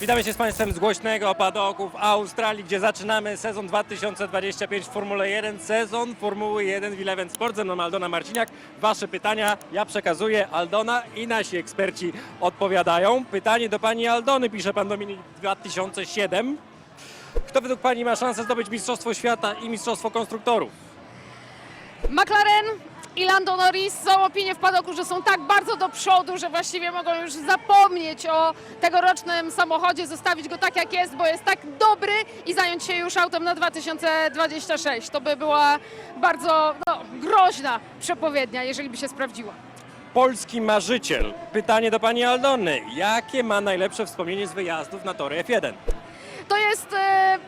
Witamy się z Państwem z głośnego padoku w Australii, gdzie zaczynamy sezon 2025 w Formule 1, sezon Formuły 1 w Eleven Sport. Ze mną Aldona Marciniak. Wasze pytania ja przekazuję Aldona i nasi eksperci odpowiadają. Pytanie do Pani Aldony, pisze Pan Dominik 2007. Kto według Pani ma szansę zdobyć Mistrzostwo Świata i Mistrzostwo Konstruktorów? McLaren i Lando Norris są opinie w padoku, że są tak bardzo do przodu, że właściwie mogą już zapomnieć o tegorocznym samochodzie, zostawić go tak jak jest, bo jest tak dobry i zająć się już autem na 2026. To by była bardzo no, groźna przepowiednia, jeżeli by się sprawdziła. Polski marzyciel. Pytanie do Pani Aldony. Jakie ma najlepsze wspomnienie z wyjazdów na tory F1? To jest e,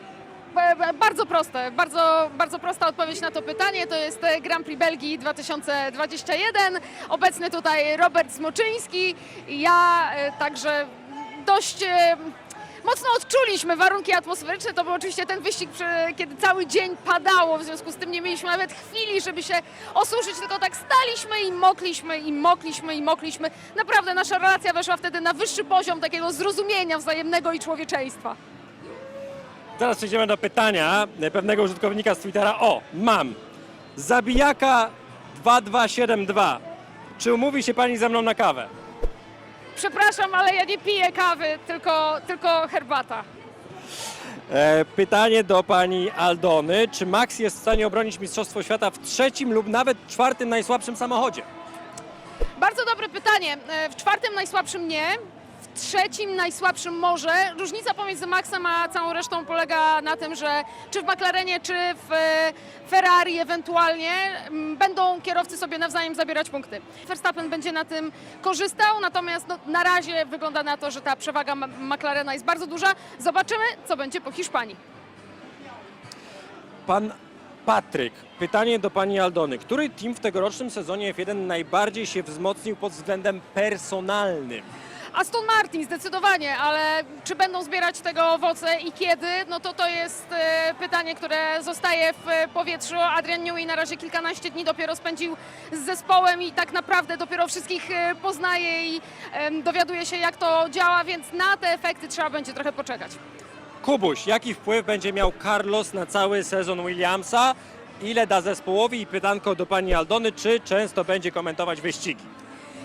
bardzo proste, bardzo, bardzo prosta odpowiedź na to pytanie. To jest e, Grand Prix Belgii 2021. Obecny tutaj Robert Smoczyński. Ja e, także dość e, mocno odczuliśmy warunki atmosferyczne. To był oczywiście ten wyścig, kiedy cały dzień padało, w związku z tym nie mieliśmy nawet chwili, żeby się osuszyć, tylko tak staliśmy i mokliśmy, i mokliśmy, i mokliśmy. Naprawdę nasza relacja weszła wtedy na wyższy poziom takiego zrozumienia wzajemnego i człowieczeństwa. Teraz przejdziemy do pytania pewnego użytkownika z Twittera. O, mam. Zabijaka 2272. Czy umówi się pani ze mną na kawę? Przepraszam, ale ja nie piję kawy, tylko, tylko herbata. E, pytanie do pani Aldony. Czy Max jest w stanie obronić Mistrzostwo Świata w trzecim lub nawet czwartym najsłabszym samochodzie? Bardzo dobre pytanie. E, W czwartym najsłabszym nie, w trzecim najsłabszym może. Różnica pomiędzy Maxem a całą resztą polega na tym, że czy w McLarenie, czy w e, Ferrari ewentualnie będą kierowcy sobie nawzajem zabierać punkty. Verstappen będzie na tym korzystał, natomiast no, na razie wygląda na to, że ta przewaga McLarena jest bardzo duża. Zobaczymy, co będzie po Hiszpanii. Pan Patryk. Pytanie do pani Aldony. Który team w tegorocznym sezonie F1 najbardziej się wzmocnił pod względem personalnym? Aston Martin zdecydowanie, ale czy będą zbierać tego owoce i kiedy, no to to jest e, pytanie, które zostaje w e, powietrzu. Adrian Newey na razie kilkanaście dni dopiero spędził z zespołem i tak naprawdę dopiero wszystkich e, poznaje i dowiaduje się jak to działa, więc na te efekty trzeba będzie trochę poczekać. Kubuś, jaki wpływ będzie miał Carlos na cały sezon Williamsa? Ile da zespołowi? I pytanko do pani Aldony, czy często będzie komentować wyścigi?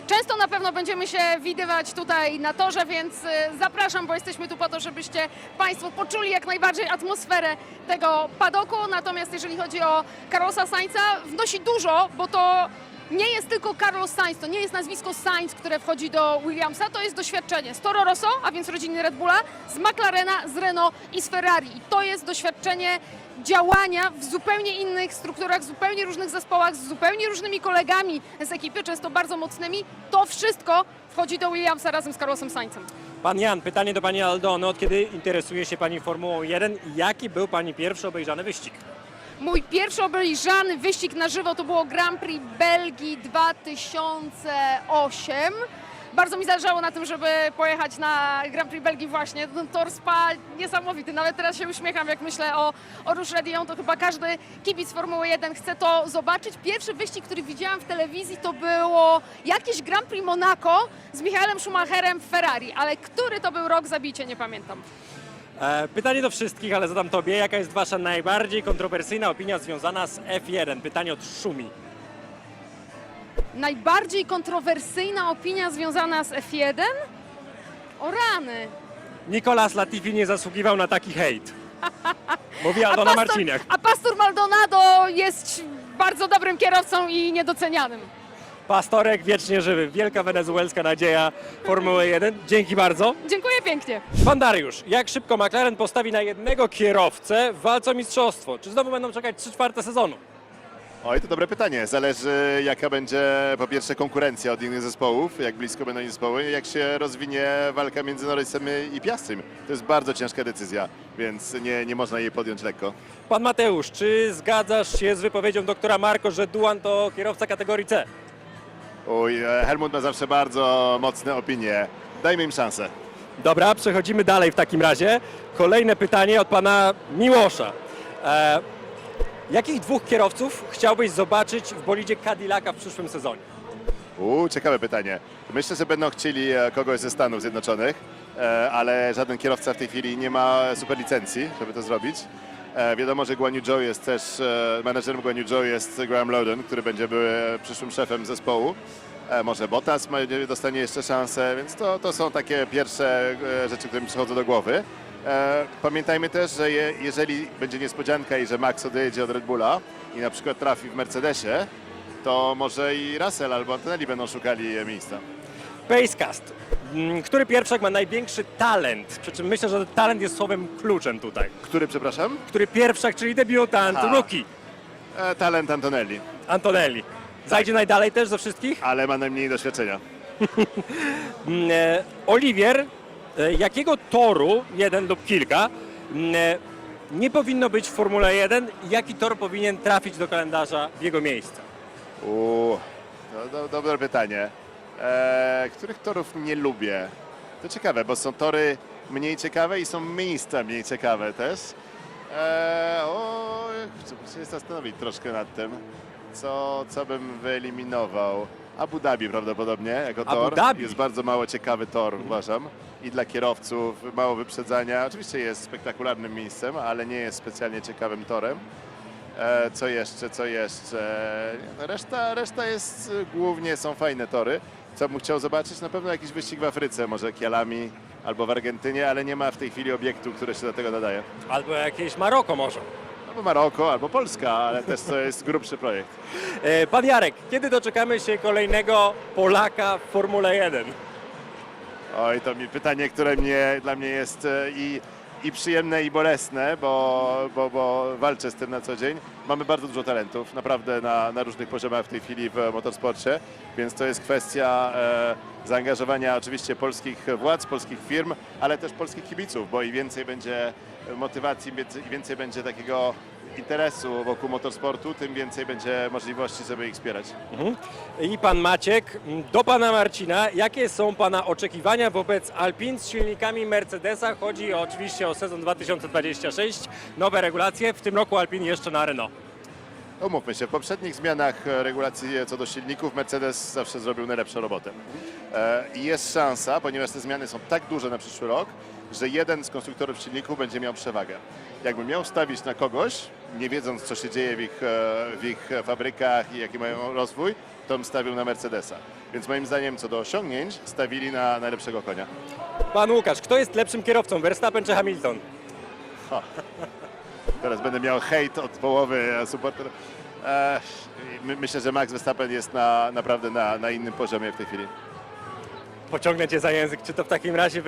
Często na pewno będziemy się widywać tutaj na torze, więc e, zapraszam, bo jesteśmy tu po to, żebyście Państwo poczuli jak najbardziej atmosferę tego padoku. Natomiast jeżeli chodzi o Carlosa Sainza, wnosi dużo, bo to nie jest tylko Carlos Sainz, to nie jest nazwisko Sainz, które wchodzi do Williamsa, to jest doświadczenie z Toro Rosso, a więc rodziny Red Bulla, z McLarena, z Renault i z Ferrari. I to jest doświadczenie działania w zupełnie innych strukturach, w zupełnie różnych zespołach, z zupełnie różnymi kolegami z ekipy, często bardzo mocnymi. To wszystko wchodzi do Williamsa razem z Carlosem Sainzem. Pan Jan, pytanie do pani Aldony. Od kiedy interesuje się pani Formułą 1? Jaki był pani pierwszy obejrzany wyścig? Mój pierwszy obejrzany wyścig na żywo to było Grand Prix Belgii 2008. Bardzo mi zależało na tym, żeby pojechać na Grand Prix Belgii właśnie. Ten tor spa niesamowity. Nawet teraz się uśmiecham, jak myślę o, o Rouge Radion, to chyba każdy kibic Formuły 1 chce to zobaczyć. Pierwszy wyścig, który widziałam w telewizji, to było jakieś Grand Prix Monaco z Michaelem Schumacherem w Ferrari, ale który to był rok zabicie, nie pamiętam. E, pytanie do wszystkich, ale zadam tobie. Jaka jest wasza najbardziej kontrowersyjna opinia związana z F1? Pytanie od Szumi. Najbardziej kontrowersyjna opinia związana z F1? O rany. Nicolas Latifi nie zasługiwał na taki hejt. Mówi Aldona Marciniak. a Pastor Maldonado jest bardzo dobrym kierowcą i niedocenianym. Pastorek wiecznie żywy. Wielka wenezuelska nadzieja Formuły 1. Dzięki bardzo. Dziękuję pięknie. Pan Dariusz, jak szybko McLaren postawi na jednego kierowcę w walce o mistrzostwo? Czy znowu będą czekać 3 czwarte sezonu? Oj, to dobre pytanie. Zależy jaka będzie po pierwsze konkurencja od innych zespołów, jak blisko będą inne zespoły, jak się rozwinie walka między Norrisem i Piastrym. To jest bardzo ciężka decyzja, więc nie, nie można jej podjąć lekko. Pan Mateusz, czy zgadzasz się z wypowiedzią doktora Marko, że Duan to kierowca kategorii C? Oj, e, Helmut ma zawsze bardzo mocne opinie. Dajmy im szansę. Dobra, przechodzimy dalej w takim razie. Kolejne pytanie od pana Miłosza. E, jakich dwóch kierowców chciałbyś zobaczyć w bolidzie Cadillaca w przyszłym sezonie? Uuu, ciekawe pytanie. Myślę, że będą chcieli e, kogoś ze Stanów Zjednoczonych. e, ale żaden kierowca w tej chwili nie ma super licencji, żeby to zrobić. E, Wiadomo, że Guan Yu Zhou jest też, menedżerem Guan Yu Zhou jest Graham Loden, który będzie był przyszłym szefem zespołu. E, Może Bottas dostanie jeszcze szansę, więc to, to są takie pierwsze e, rzeczy, które mi przychodzą do głowy. E, Pamiętajmy też, że je, jeżeli będzie niespodzianka i że Max odejdzie od Red Bulla i na przykład trafi w Mercedesie, to może i Russell albo Antonelli będą szukali miejsca. Pacecast. Mm, Który pierwszak ma największy talent? Przy czym myślę, że talent jest słowem kluczem tutaj. Który, przepraszam? Który pierwszak, czyli debiutant, A. rookie, E, Talent Antonelli, Antonelli. Zajdzie najdalej też ze wszystkich? ale ma najmniej doświadczenia. Mm, e, Oliwier, e, jakiego toru, jeden lub kilka, mm, e, nie powinno być w Formule 1? Jaki tor powinien trafić do kalendarza w jego miejsce? Uuu, no, do, dobre pytanie. E, których torów nie lubię? To ciekawe, bo są tory mniej ciekawe i są miejsca mniej ciekawe też. E, o, muszę się zastanowić troszkę nad tym, co, co bym wyeliminował. Abu Dhabi prawdopodobnie jako Abu tor. Dhabi? Jest bardzo mało ciekawy tor, uważam. I dla kierowców, mało wyprzedzania. Oczywiście jest spektakularnym miejscem, ale nie jest specjalnie ciekawym torem. E, Co jeszcze, co jeszcze? Reszta, reszta jest, głównie są fajne tory. Co bym chciał zobaczyć? Na pewno jakiś wyścig w Afryce, może Kielami albo w Argentynie, ale nie ma w tej chwili obiektu, które się do tego nadaje. Albo jakieś Maroko może. Albo Maroko, albo Polska, ale też to jest grubszy projekt. E, Pan Jarek, kiedy doczekamy się kolejnego Polaka w Formule 1? Oj, to mi pytanie, które mnie, dla mnie jest e, i, i przyjemne, i bolesne, bo, bo, bo walczę z tym na co dzień. Mamy bardzo dużo talentów, naprawdę na, na różnych poziomach w tej chwili w motorsporcie, więc to jest kwestia e, zaangażowania oczywiście polskich władz, polskich firm, ale też polskich kibiców, bo i więcej będzie motywacji, i więcej będzie takiego interesu wokół motorsportu, tym więcej będzie możliwości, żeby ich wspierać. I pan Maciek, m, do pana Marcina, jakie są pana oczekiwania wobec Alpin z silnikami Mercedesa? Chodzi oczywiście o sezon 2026, nowe regulacje, w tym roku Alpin jeszcze na Renault. Umówmy się, w poprzednich zmianach e, regulacji co do silników Mercedes zawsze zrobił najlepszą robotę. E, I jest szansa, ponieważ te zmiany są tak duże na przyszły rok, że jeden z konstruktorów silników będzie miał przewagę. Jakby miał stawić na kogoś, nie wiedząc co się dzieje w ich, e, w ich fabrykach i jaki mają rozwój, to stawił na Mercedesa. Więc moim zdaniem co do osiągnięć stawili na najlepszego konia. Pan Łukasz, kto jest lepszym kierowcą, Verstappen czy Hamilton? Teraz będę miał hejt od połowy e, supporterów. E, my, myślę, że Max Verstappen jest na, naprawdę na, na innym poziomie w tej chwili. Pociągnę cię za język, czy to w takim razie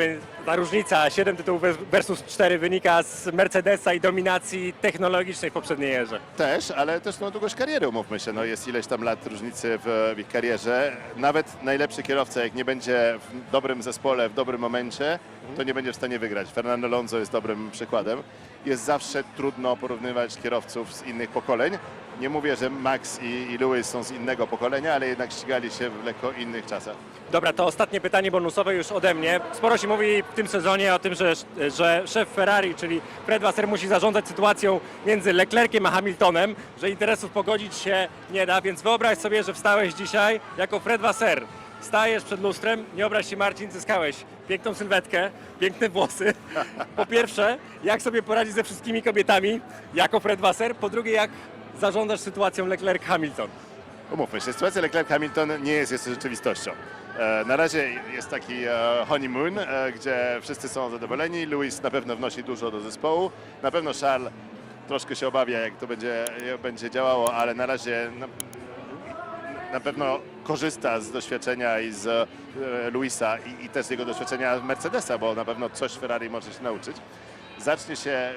ta różnica 7 tytułów versus 4 wynika z Mercedesa i dominacji technologicznej w poprzedniej erze? Też, ale też no, długość kariery, umówmy się. No, jest ileś tam lat różnicy w, w ich karierze. Nawet najlepszy kierowca, jak nie będzie w dobrym zespole, w dobrym momencie, to nie będzie w stanie wygrać. Fernando Alonso jest dobrym przykładem. Jest zawsze trudno porównywać kierowców z innych pokoleń. Nie mówię, że Max i, i Lewis są z innego pokolenia, ale jednak ścigali się w lekko innych czasach. Dobra, to ostatnie pytanie bonusowe już ode mnie. Sporo się mówi w tym sezonie o tym, że, że szef Ferrari, czyli Fred Wasser musi zarządzać sytuacją między Leclerciem a Hamiltonem, że interesów pogodzić się nie da, więc wyobraź sobie, że wstałeś dzisiaj jako Fred Wasser. Stajesz przed lustrem, nie obraź się Marcin, zyskałeś piękną sylwetkę, piękne włosy. Po pierwsze, jak sobie poradzić ze wszystkimi kobietami jako Fred Wasser? Po drugie, jak zarządzasz sytuacją Leclerc-Hamilton? Umówmy się, sytuacja Leclerc-Hamilton nie jest jeszcze rzeczywistością. E, Na razie jest taki e, honeymoon, e, gdzie wszyscy są zadowoleni. Lewis na pewno wnosi dużo do zespołu. Na pewno Charles troszkę się obawia, jak to będzie, będzie działało, ale na razie na, na pewno korzysta z doświadczenia i z e, Luisa i, i też jego doświadczenia Mercedesa, bo na pewno coś Ferrari może się nauczyć. Zacznie się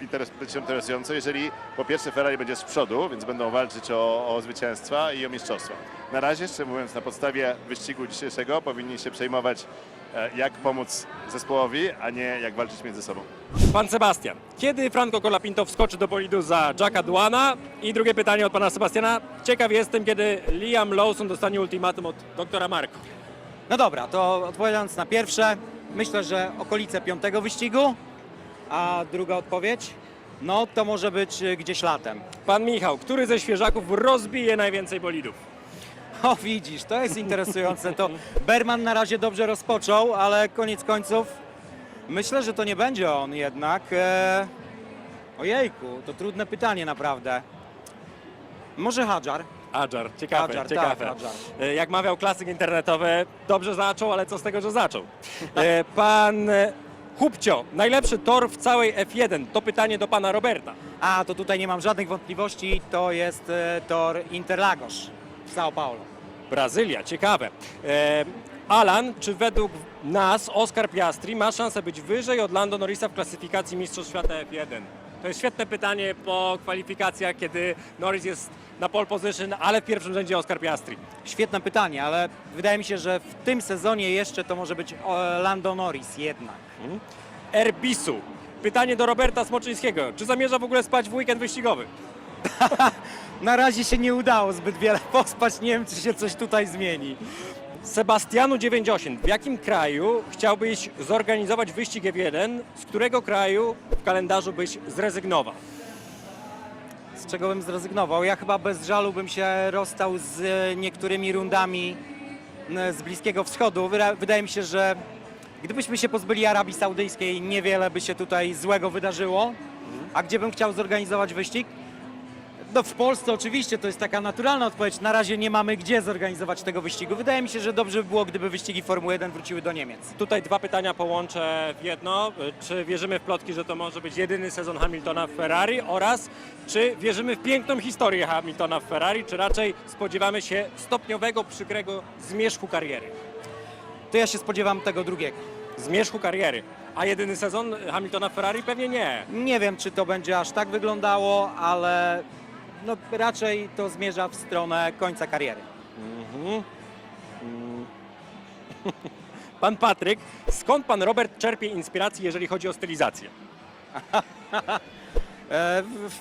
interes, być interesująco, jeżeli po pierwsze Ferrari będzie z przodu, więc będą walczyć o, o zwycięstwa i o mistrzostwa. Na razie, szczerze mówiąc, na podstawie wyścigu dzisiejszego powinni się przejmować jak pomóc zespołowi, a nie jak walczyć między sobą. Pan Sebastian, kiedy Franco Colapinto wskoczy do bolidu za Jacka Duana? I drugie pytanie od pana Sebastiana. Ciekaw jestem, kiedy Liam Lawson dostanie ultimatum od doktora Marko. No dobra, to odpowiadając na pierwsze, myślę, że okolice piątego wyścigu, a druga odpowiedź, no to może być y, gdzieś latem. Pan Michał, który ze świeżaków rozbije najwięcej bolidów? O widzisz, to jest interesujące. To Berman na razie dobrze rozpoczął, ale koniec końców myślę, że to nie będzie on jednak. E... Ojejku, to trudne pytanie naprawdę. Może Hadżar? Adżar, ciekawe, Hadżar, ciekawe. tak, Hadżar. E, Jak mawiał klasyk internetowy, dobrze zaczął, ale co z tego, że zaczął? E, Pan e, Hubcio, najlepszy tor w całej F1. To pytanie do pana Roberta. A, to tutaj nie mam żadnych wątpliwości, to jest e, tor Interlagos w São Paulo. Brazylia, ciekawe. E, Alan, czy według nas Oscar Piastri ma szansę być wyżej od Lando Norrisa w klasyfikacji Mistrzostw Świata F1? To jest świetne pytanie po kwalifikacjach, kiedy Norris jest na pole position, ale w pierwszym rzędzie Oscar Piastri. Świetne pytanie, ale wydaje mi się, że w tym sezonie jeszcze to może być e, Lando Norris jednak. Erbisu. Pytanie do Roberta Smoczyńskiego. Czy zamierza w ogóle spać w weekend wyścigowy? Na razie się nie udało zbyt wiele pospać, nie wiem czy się coś tutaj zmieni. Sebastianu 98. W jakim kraju chciałbyś zorganizować wyścig F1? Z którego kraju w kalendarzu byś zrezygnował? Z czego bym zrezygnował? Ja chyba bez żalu bym się rozstał z e, niektórymi rundami z Bliskiego Wschodu. Wyda- Wydaje mi się, że gdybyśmy się pozbyli Arabii Saudyjskiej, niewiele by się tutaj złego wydarzyło. A gdzie bym chciał zorganizować wyścig? No w Polsce oczywiście to jest taka naturalna odpowiedź. Na razie nie mamy gdzie zorganizować tego wyścigu. Wydaje mi się, że dobrze by było, gdyby wyścigi Formuły 1 wróciły do Niemiec. Tutaj dwa pytania połączę w jedno. Czy wierzymy w plotki, że to może być jedyny sezon Hamiltona w Ferrari oraz czy wierzymy w piękną historię Hamiltona w Ferrari, czy raczej spodziewamy się stopniowego, przykrego zmierzchu kariery? To ja się spodziewam tego drugiego. Zmierzchu kariery. A jedyny sezon Hamiltona w Ferrari? Pewnie nie. Nie wiem, czy to będzie aż tak wyglądało, ale no, raczej to zmierza w stronę końca kariery. Mhm. Mm. Pan Patryk, skąd pan Robert czerpie inspiracji, jeżeli chodzi o stylizację? E, w, w,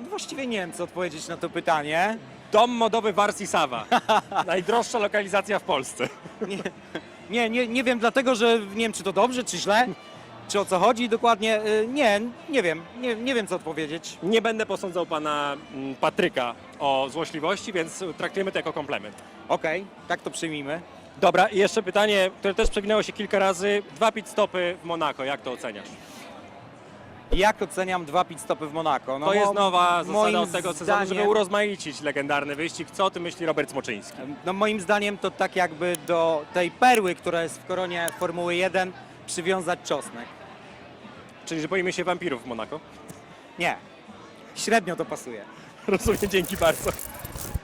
no właściwie nie wiem, co odpowiedzieć na to pytanie. Dom modowy Warsisawa. Najdroższa lokalizacja w Polsce. Nie, nie, nie, nie wiem, dlatego że nie wiem, czy to dobrze, czy źle, czy o co chodzi dokładnie. E, Nie, nie wiem, nie, nie wiem, co odpowiedzieć. Nie będę posądzał pana mm, Patryka o złośliwości, więc traktujemy to jako komplement. Okej, tak to przyjmijmy. Dobra, i jeszcze pytanie, które też przewinęło się kilka razy. Dwa pit stopy w Monako, jak to oceniasz? Jak oceniam dwa pit stopy w Monako? No, to jest mo- nowa zasada moim od tego sezonu, żeby zdaniem- urozmaicić legendarny wyścig. Co o tym myśli Robert Smoczyński? No moim zdaniem to tak jakby do tej perły, która jest w koronie Formuły 1 przywiązać czosnek. Czyli, że boimy się wampirów w Monako? Nie, średnio to pasuje. Rozumiem, dzięki bardzo.